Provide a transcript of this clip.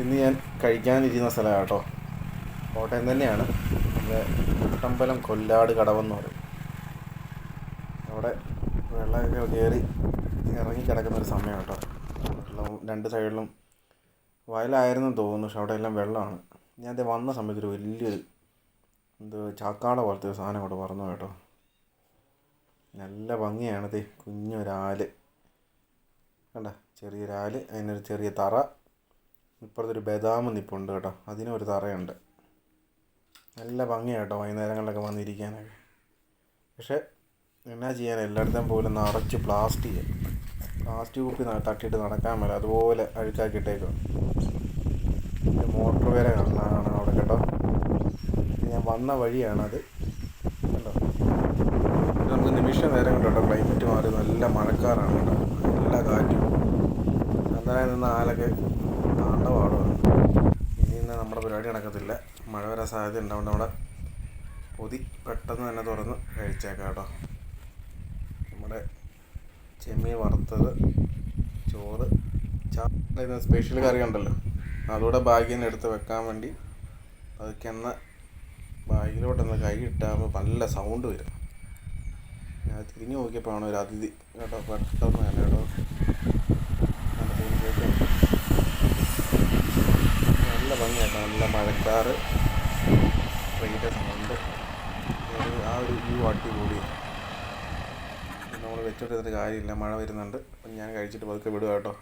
ഇന്ന് ഞാൻ കഴിക്കാനിരിക്കുന്ന സ്ഥലമാണ് കേട്ടോ കോട്ടയം തന്നെയാണ്. നമ്മുടെ കുട്ടമ്പലം കൊല്ലാട് കടവെന്ന് പറയും. അവിടെ വെള്ളമൊക്കെ കയറി ഇറങ്ങി കിടക്കുന്ന ഒരു സമയം കേട്ടോ രണ്ട് സൈഡിലും വയലായിരുന്നു തോന്നുന്നു. പക്ഷെ അവിടെ എല്ലാം വെള്ളമാണ്. ഞാൻ അത് വന്ന സമയത്ത് ഒരു വലിയൊരു എന്തോ ചാക്കാട പോലത്തെ ഒരു സാധനം കൂടെ പറഞ്ഞു കേട്ടോ. നല്ല ഭംഗിയാണത് കുഞ്ഞൊരാൽ. കണ്ട? ചെറിയൊരാൽ. അതിനൊരു ചെറിയ തറ. ഇപ്പുറത്തൊരു ബദാം നിപ്പുണ്ട് കേട്ടോ. അതിനും ഒരു തറയുണ്ട്. നല്ല ഭംഗിയാണ് കേട്ടോ വൈകുന്നേരങ്ങളിലൊക്കെ വന്നിരിക്കാനൊക്കെ. പക്ഷേ എന്നാ ചെയ്യാൻ എല്ലായിടത്തും പോലും നിറച്ച് പ്ലാസ്റ്റിക് പ്ലാസ്റ്റിക് കുപ്പി തട്ടിയിട്ട് നടക്കാൻ മേല. അതുപോലെ അഴുക്കാക്കിയിട്ടേക്കും മോട്ടോർ വരെ കാണാനാണ് അവിടെ കേട്ടോ. ഞാൻ വന്ന വഴിയാണത് കേട്ടോ നമുക്ക് നിമിഷ നേരം കേട്ടോ. ക്ലൈമറ്റ് മാറി. നല്ല മഴക്കാറാണ് കേട്ടോ. നല്ല കാറ്റും. ചന്ദനായി നിന്ന ആലൊക്കെ താണ്ടവാടുമാണ് ഇനി ഇന്ന് നമ്മുടെ പരിപാടി നടക്കത്തില്ല. മഴ വരാൻ സാധ്യത ഉണ്ടാവുകൊണ്ട് നമ്മുടെ പൊതി പെട്ടെന്ന് തന്നെ തുറന്ന് കഴിച്ചേക്കാം കേട്ടോ. നമ്മുടെ ചെമ്മീൻ വറുത്തത് ചോറ് ചാ സ്പെഷ്യൽ കറി ഉണ്ടല്ലോ. അതുകൂടെ ബാഗിൽ നിന്ന് എടുത്ത് വെക്കാൻ വേണ്ടി അതൊക്കെ എന്ന ബാഗിലോട്ടൊന്ന് കൈ ഇട്ടാകുമ്പോൾ നല്ല സൗണ്ട് വരും. ഞാൻ തിരിഞ്ഞു നോക്കിയപ്പോൾ ആണ് ഒരു അതിഥി കേട്ടോ പെട്ടെന്ന് തന്നെ കേട്ടോ നല്ല പൂഞ്ചേക്കും ഭംഗിയാട്ടോ നല്ല മഴക്കാറ്. ട്രെയിന്റെ സൗണ്ട്. ആ ഒരു വ്യൂ അടിപൊളി. നമ്മൾ വെച്ചോണ്ടിരുന്നിട്ട് കാര്യമില്ല. മഴ വരുന്നുണ്ട്. അപ്പം ഞാൻ കഴിച്ചിട്ട് പതുക്കെ വിടുക കേട്ടോ.